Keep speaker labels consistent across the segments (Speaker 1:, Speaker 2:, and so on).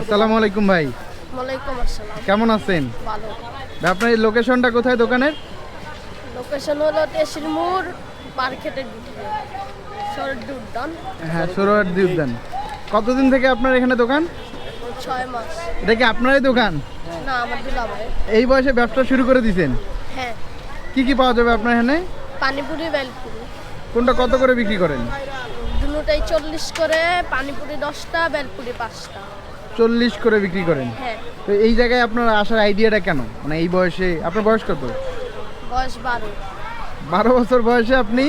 Speaker 1: আসসালামু আলাইকুম ভাই।
Speaker 2: ওয়ালাইকুম আসসালাম।
Speaker 1: কেমন আছেন?
Speaker 2: ভালো।
Speaker 1: আপনার এই লোকেশনটা কোথায় দোকানের?
Speaker 2: লোকেশন হলো মোড় মার্কেটের শরৎ উদ্যান
Speaker 1: হ্যাঁ সরোয়ার্দি উদ্যান কতদিন থেকে আপনার এখানে দোকান?
Speaker 2: ছয় মাস।
Speaker 1: এটা কি আপনারই দোকান?
Speaker 2: না আমার দুলা ভাই
Speaker 1: এই বয়সে ব্যবসা শুরু করে দিয়েছেন
Speaker 2: হ্যাঁ।
Speaker 1: কি কি পাওয়া যাবে আপনার এখানে?
Speaker 2: পানিপুরি বেলপুরি।
Speaker 1: কোনটা কত করে বিক্রি করেন?
Speaker 2: দুটাই চল্লিশ করে পানিপুরি দশটা বেলপুরি পাঁচটা।
Speaker 1: চল্লিশ করে বিক্রি করেন।
Speaker 2: হ্যাঁ।
Speaker 1: তো এই জায়গায় আপনার আসার আইডিয়াটা কেন? মানে এই বয়সে আপনার বয়স কত?
Speaker 2: বয়স বারো।
Speaker 1: বারো বছর বয়সে আপনি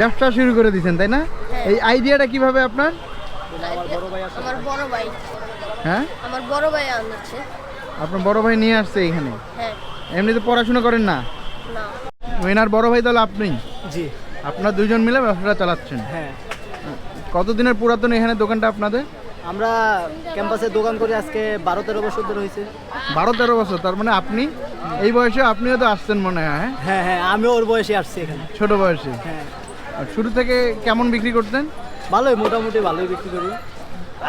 Speaker 1: ব্যবসা শুরু করে দিয়েছেন তাই না?
Speaker 2: হ্যাঁ।
Speaker 1: এই আইডিয়াটা কীভাবে আপনার?
Speaker 2: আমার বড় ভাই।
Speaker 1: হ্যাঁ?
Speaker 2: আমার বড় ভাই আনছে।
Speaker 1: আপনার বড় ভাই নিয়ে আসছে এখানে?
Speaker 2: হ্যাঁ।
Speaker 1: এমনিতে পড়াশোনা করেন না?
Speaker 2: না।
Speaker 1: ওইনার বড় ভাই তাহলে আপনি?
Speaker 3: জি।
Speaker 1: আপনার দুইজন মিলে ব্যবসাটা চালাচ্ছেন।
Speaker 3: হ্যাঁ।
Speaker 1: কতদিনের পুরাতন এখানে দোকানটা আপনাদের?
Speaker 3: আমরা ক্যাম্পাসে দোকান করে আজকে বারো তেরো বছর ধরে হয়েছে।
Speaker 1: বারো তেরো বছর তার মানে আপনি এই বয়সে আপনিও তো আসছেন মনে হয় হ্যাঁ?
Speaker 3: হ্যাঁ হ্যাঁ আমি ওর বয়সে আসছি এখানে।
Speaker 1: ছোট বয়সে?
Speaker 3: হ্যাঁ।
Speaker 1: আর শুরু থেকে কেমন বিক্রি করতেন?
Speaker 3: ভালোই মোটামুটি ভালোই বিক্রি করি।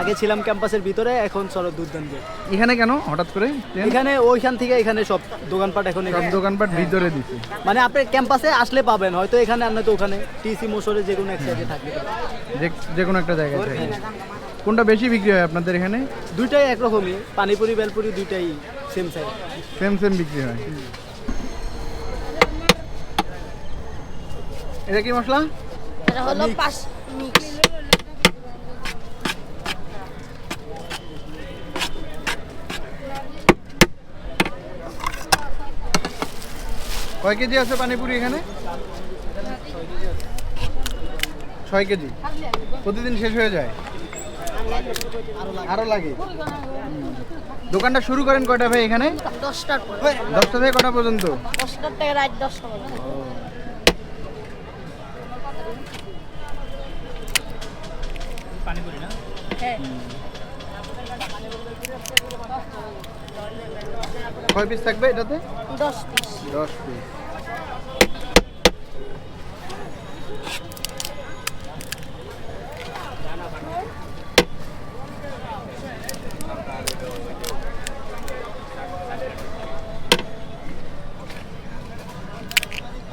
Speaker 3: আগে ছিলাম ক্যাম্পাসের ভিতরে এখন শরৎ দুর্দান দিয়ে।
Speaker 1: এখানে কেন হঠাৎ করে?
Speaker 3: এখানে ওইখান থেকে এখানে সব দোকানপাট এখন
Speaker 1: সব। দোকানপাট ভিতরে দিছে।
Speaker 3: মানে আপনি ক্যাম্পাসে আসলে পাবেন হয়তো এখানে আর নয়তো ওখানে। টিসি মোশরে যে কোনো এক সাইডে থাকবে
Speaker 1: যে কোনো একটা জায়গায় কোনটা বেশি বিক্রি হয় আপনাদের এখানে?
Speaker 3: দুইটাই একরকমই। পানিপুরি বেলপুরি দুইটাই সেম সাইজ
Speaker 1: সেম সেম বিক্রি হয়। এটা কি মশলা?
Speaker 2: এটা হলো পাঁচ মিক্স
Speaker 1: কয় কেজি আছে পানিপুরি এখানে? ছয় কেজি। প্রতিদিন শেষ হয়ে যায়। আরও লাগে। দোকানটা শুরু করেন কয়টা ভাই এখানে?
Speaker 2: দশটার পরে।
Speaker 1: দশটা থেকে কটা পর্যন্ত?
Speaker 2: দশটার থেকে রাত দশটা পর্যন্ত।
Speaker 1: কয় পিস থাকবে এটাতে?
Speaker 2: দশ পিস
Speaker 1: দশ পিস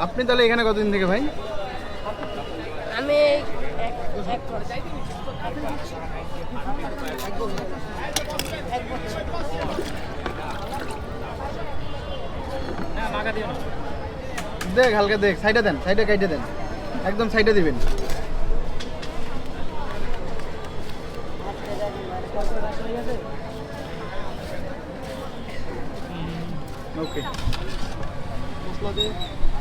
Speaker 1: আপনি তাহলে এখানে কতদিন থেকে ভাই?
Speaker 2: আমি।
Speaker 1: দেখ হালকা দেখ সাইডে দেন সাইডে কাইটে দেন। একদম সাইডে দিবেন। ওকে মশলা দেন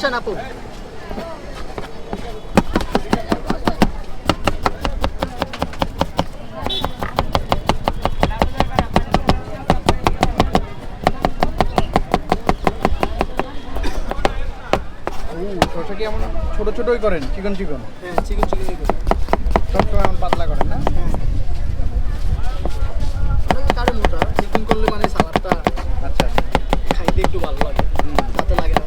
Speaker 3: বসেন আপু।
Speaker 1: শসা কি এমন ছোট ছোটই করেন? চিকন চিকন?
Speaker 3: হ্যাঁ চিকেন চিকেন
Speaker 1: সবসময় এমন পাতলা করেন না?
Speaker 3: কারণ মোটা চিকেন করলে মানে সালাদটা
Speaker 1: আচ্ছা।
Speaker 3: খাইতে একটু ভালো লাগে তাতে লাগে না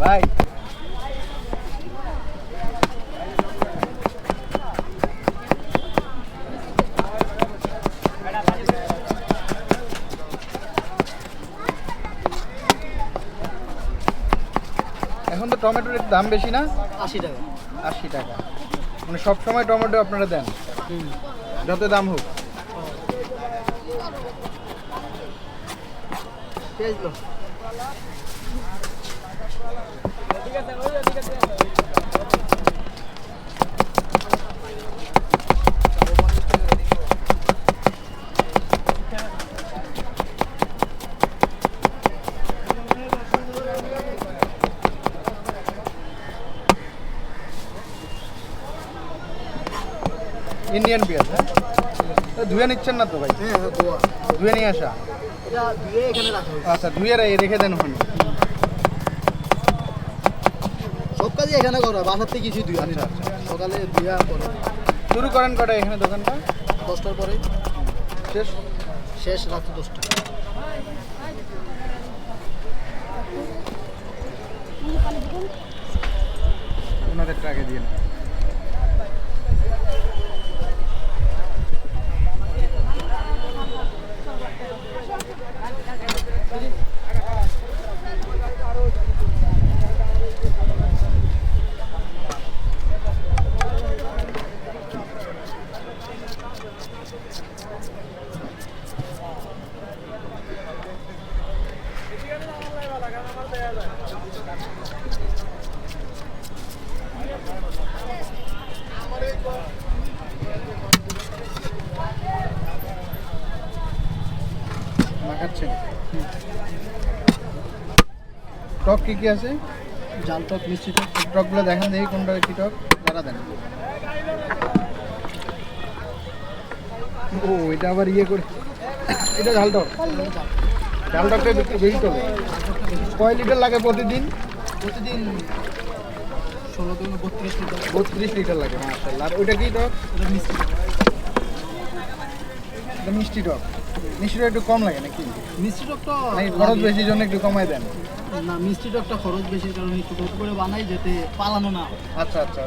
Speaker 1: ভাই এখন তো টমেটোর একটু দাম বেশি না?
Speaker 3: আশি টাকা।
Speaker 1: আশি টাকা। মানে সব সময় টমেটো আপনারা দেন?
Speaker 3: হুম।
Speaker 1: যত দাম হোক।
Speaker 3: ঠিক দাও।
Speaker 1: ইন্ডিয়ান পেঁয়াজ হ্যাঁ? ধুয়ে নিচ্ছেন না তো ভাই?
Speaker 3: হ্যাঁ হ্যাঁ
Speaker 1: ধুয়ে। নিয়ে আসা? আচ্ছা ধুয়ে রেখে দেন ওখানে।
Speaker 3: সব কাজই এখানে করা বাসার থেকে কিছুই ধুয়ে আনি না।
Speaker 1: আচ্ছা,
Speaker 3: সকালে ধুয়া করে
Speaker 1: শুরু করেন কটা এখানে দোকানটা?
Speaker 3: দশটার পরে।
Speaker 1: শেষ?
Speaker 3: শেষ রাত্রি দশটা।
Speaker 1: ওনাদেরটা আগে দিয়ে। Gracias. টক কি কি আছে?
Speaker 3: জাল টক মিষ্টি টক
Speaker 1: টকগুলো দেখান দেখি কোনটা কি টক যারা দেন। ও এটা আবার ইয়ে করে। এটা ঝাল টক? ঝাল টকটা একটু বেশি চলে কয় লিটার লাগে প্রতিদিন?
Speaker 3: প্রতিদিন ষোলো থেকে বত্রিশ লিটার
Speaker 1: বত্রিশ লিটার লাগে মাশাল্লাহ আর ওইটা কি টক?
Speaker 3: মিষ্টি টক।
Speaker 1: মিষ্টি টক। মিষ্টিটা একটু কম লাগে নাকি?
Speaker 3: মিষ্টি টকটা
Speaker 1: নাকি খরচ বেশি জন্য একটু কমাই দেন।
Speaker 3: না মিষ্টি টকটা খরচ বেশি কারণ একটু কত করে বানাই যাতে পালানো না
Speaker 1: আচ্ছা আচ্ছা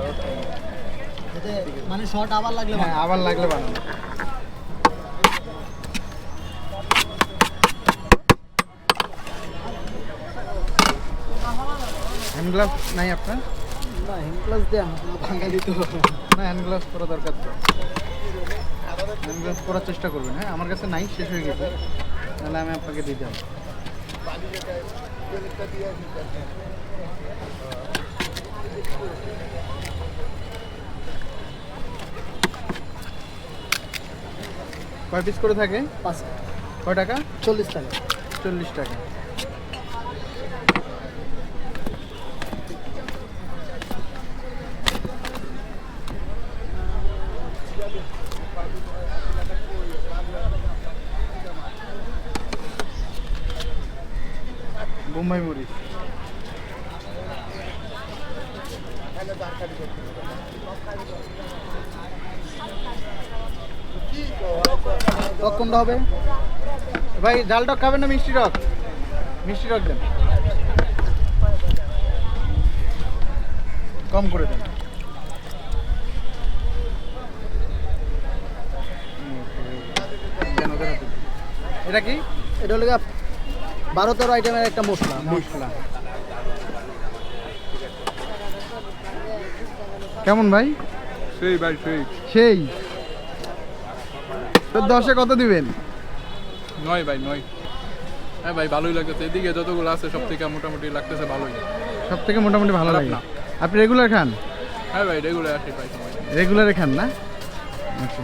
Speaker 3: মানে শর্ট আবার লাগলে
Speaker 1: হ্যাঁ আবার লাগলে বানানো। হ্যান্ড গ্লাভ নাই আপনার?
Speaker 3: না হিম প্লাস দেন বাঙালি তো।
Speaker 1: না হ্যান্ড গ্লাভস করা দরকার তো। হ্যান্ড গ্লাভস করার চেষ্টা করবেন। হ্যাঁ আমার কাছে নাই শেষ হয়ে গেছে। তাহলে আমি আপনাকে দিতে হবে। কয় পিস করে থাকে?
Speaker 3: পাঁচ।
Speaker 1: কয় টাকা?
Speaker 3: চল্লিশ টাকা।
Speaker 1: চল্লিশ টাকা। বোম্বাই মরিচ কোনটা হবে? ভাই, ডাল টক খাবেন না মিষ্টি টক? মিষ্টি টক দেন। কম করে দেন। এটা কি?
Speaker 3: এটা হলো বারো তেরো আইটেমের একটা মশলা
Speaker 1: মশলা। কেমন ভাই?
Speaker 4: সেই ভাই সেই।
Speaker 1: সেই। তো দশে কত দিবেন?
Speaker 4: নয় ভাই নয়। হ্যাঁ ভাই ভালোই লাগতেছে। এদিকে যতগুলো আছে সব থেকে মোটামুটি লাগতেছে ভালোই।
Speaker 1: সব থেকে মোটামুটি ভালো লাগে। আপনি রেগুলার খান?
Speaker 4: হ্যাঁ ভাই রেগুলার আসি ভাই
Speaker 1: রেগুলারে খান না? আচ্ছা।